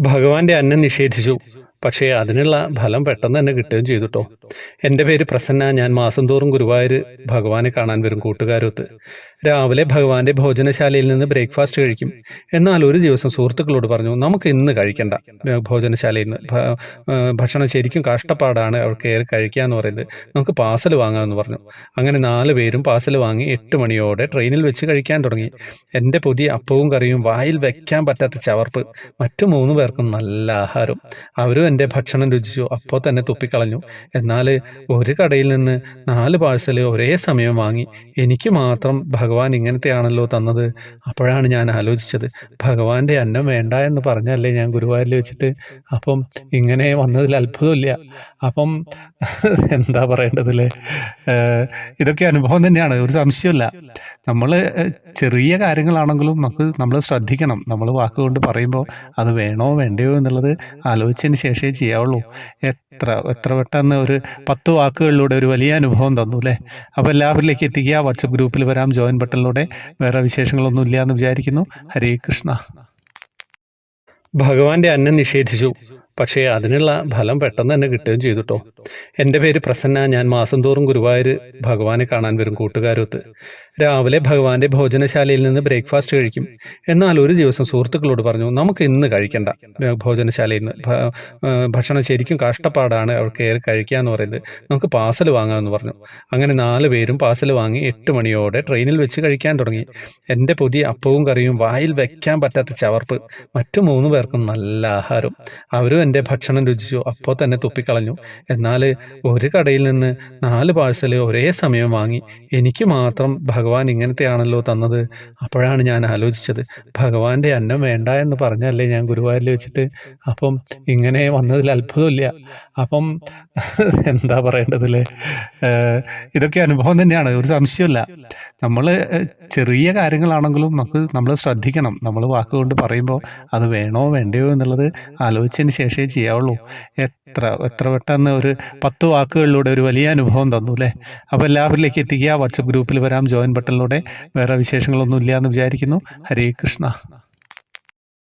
ഭഗവാന്റെ അന്നം നിഷേധിച്ചു. പക്ഷേ അതിനുള്ള ഫലം പെട്ടെന്ന് തന്നെ കിട്ടുകയും ചെയ്തു കേട്ടോ എന്റെ പേര് പ്രസന്ന ഞാൻ മാസം തോറും ഗുരുവായൂർ ഭഗവാനെ കാണാൻ വരും കൂട്ടുകാരൊത്ത്. രാവിലെ ഭഗവാന്റെ ഭോജനശാലയിൽ നിന്ന് ബ്രേക്ക്ഫാസ്റ്റ് കഴിക്കും. എന്നാൽ ഒരു ദിവസം സുഹൃത്തുക്കളോട് പറഞ്ഞു നമുക്ക് ഇന്ന് കഴിക്കണ്ട. ഭോജനശാലയിൽ നിന്ന് ഭക്ഷണം ശരിക്കും കഷ്ടപ്പാടാണ്. അവർ കയറി കഴിക്കുക എന്ന് പറയുന്നത്. നമുക്ക് പാസൽ വാങ്ങാമെന്ന് പറഞ്ഞു. അങ്ങനെ നാല് പേരും പാസൽ വാങ്ങി എട്ട് മണിയോടെ ട്രെയിനിൽ വെച്ച് കഴിക്കാൻ തുടങ്ങി. എന്റെ പുതിയ അപ്പവും കറിയും വായിൽ വെക്കാൻ പറ്റാത്ത ചവർപ്പ്. മറ്റു മൂന്ന് പേർക്കും നല്ല ആഹാരം. അവരും എന്റെ ഭക്ഷണം രുചിച്ചു. അപ്പോൾ തന്നെ തുപ്പിക്കളഞ്ഞു. എന്നാൽ ഒരു കടയിൽ നിന്ന് നാല് പാഴ്സൽ ഒരേ സമയം വാങ്ങി. എനിക്ക് മാത്രം ഭഗവാൻ ഇങ്ങനത്തെയാണല്ലോ തന്നത്. അപ്പോഴാണ് ഞാൻ ആലോചിച്ചത് ഭഗവാന്റെ അന്നം വേണ്ട എന്ന് പറഞ്ഞല്ലേ ഞാൻ ഗുരുവായൂരിൽ വെച്ചിട്ട്. അപ്പം ഇങ്ങനെ വന്നതിൽ അത്ഭുതമില്ല. അപ്പം എന്താ പറയേണ്ടതില്ലേ ഇതൊക്കെ അനുഭവം തന്നെയാണ് ഒരു സംശയമില്ല നമ്മൾ ചെറിയ കാര്യങ്ങളാണെങ്കിലും നമുക്ക് നമ്മൾ ശ്രദ്ധിക്കണം. നമ്മൾ വാക്കുകൊണ്ട് പറയുമ്പോൾ അത് വേണോ വേണ്ടയോ എന്നുള്ളത് ആലോചിച്ചതിന് ശേഷമേ ചെയ്യാവുള്ളൂ. എത്ര എത്ര പെട്ടെന്ന് ഒരു പത്ത് വാക്കുകളിലൂടെ ഒരു വലിയ അനുഭവം തന്നു അല്ലേ? അപ്പോൾ എല്ലാവരിലേക്ക് എത്തിക്കുക. വാട്സപ്പ് ഗ്രൂപ്പിൽ വരാം. ജോയിൻ ബട്ടണിലൂടെ വേറെ വിശേഷങ്ങളൊന്നും ഇല്ല എന്ന് വിചാരിക്കുന്നു. ഹരേ കൃഷ്ണ. ഭഗവാന്റെ അന്നം നിഷേധിച്ചു. പക്ഷേ അതിനുള്ള ഫലം പെട്ടെന്ന് തന്നെ കിട്ടുകയും ചെയ്തു കേട്ടോ എന്റെ പേര് പ്രസന്ന. ഞാൻ മാസം തോറും ഗുരുവായൂർ ഭഗവാനെ കാണാൻ വരും കൂട്ടുകാരൊത്ത്. രാവിലെ ഭഗവാന്റെ ഭോജനശാലയിൽ നിന്ന് ബ്രേക്ക്ഫാസ്റ്റ് കഴിക്കും. എന്നാൽ ഒരു ദിവസം സുഹൃത്തുക്കളോട് പറഞ്ഞു നമുക്ക് ഇന്ന് കഴിക്കണ്ട. ഭോജനശാലയിൽ നിന്ന് ഭക്ഷണം ശരിക്കും കഷ്ടപ്പാടാണ് അവർ കയറി കഴിക്കുക എന്ന് പറയുന്നത്. നമുക്ക് പാസൽ വാങ്ങാമെന്ന് പറഞ്ഞു. അങ്ങനെ നാല് പേരും പാസൽ വാങ്ങി എട്ട് മണിയോടെ ട്രെയിനിൽ വെച്ച് കഴിക്കാൻ തുടങ്ങി. എന്റെ പുതിയ അപ്പവും കറിയും വായിൽ വെക്കാൻ പറ്റാത്ത ചവർപ്പ്. മറ്റു മൂന്ന് പേർക്കും നല്ല ആഹാരം. അവരും എന്റെ ഭക്ഷണം രുചിച്ചു. അപ്പോൾ തന്നെ തുപ്പിക്കളഞ്ഞു. എന്നാൽ ഒരു കടയിൽ നിന്ന് നാല് പാഴ്സൽ ഒരേ സമയം വാങ്ങി. എനിക്ക് മാത്രം ഭഗവാൻ ഇങ്ങനത്തെയാണല്ലോ തന്നത്. അപ്പോഴാണ് ഞാൻ ആലോചിച്ചത്. ഭഗവാന്റെ അന്നം വേണ്ട എന്ന് പറഞ്ഞല്ലേ ഞാൻ ഗുരുവായൂരിൽ വെച്ചിട്ട്. അപ്പം ഇങ്ങനെ വന്നതിൽ അത്ഭുതമില്ല. അപ്പം എന്താ പറയേണ്ടതില്ലേ ഏഹ് ഇതൊക്കെ അനുഭവം തന്നെയാണ്. ഒരു സംശയമില്ല നമ്മൾ ചെറിയ കാര്യങ്ങളാണെങ്കിലും നമുക്ക് നമ്മൾ ശ്രദ്ധിക്കണം. നമ്മൾ വാക്കുകൊണ്ട് പറയുമ്പോൾ അത് വേണോ വേണ്ടയോ എന്നുള്ളത് ആലോചിച്ചതിന് ശേഷമേ ചെയ്യാവുള്ളൂ. എത്ര എത്ര പെട്ടെന്ന് ഒരു പത്ത് വാക്കുകളിലൂടെ ഒരു വലിയ അനുഭവം തന്നു അല്ലേ? അപ്പോൾ എല്ലാവരിലേക്ക് എത്തിക്കുക. വാട്സപ്പ് ഗ്രൂപ്പിൽ വരാം. ജോയിൻ ബട്ടണിലൂടെ വേറെ വിശേഷങ്ങളൊന്നും ഇല്ല എന്ന് വിചാരിക്കുന്നു. ഹരേ കൃഷ്ണ.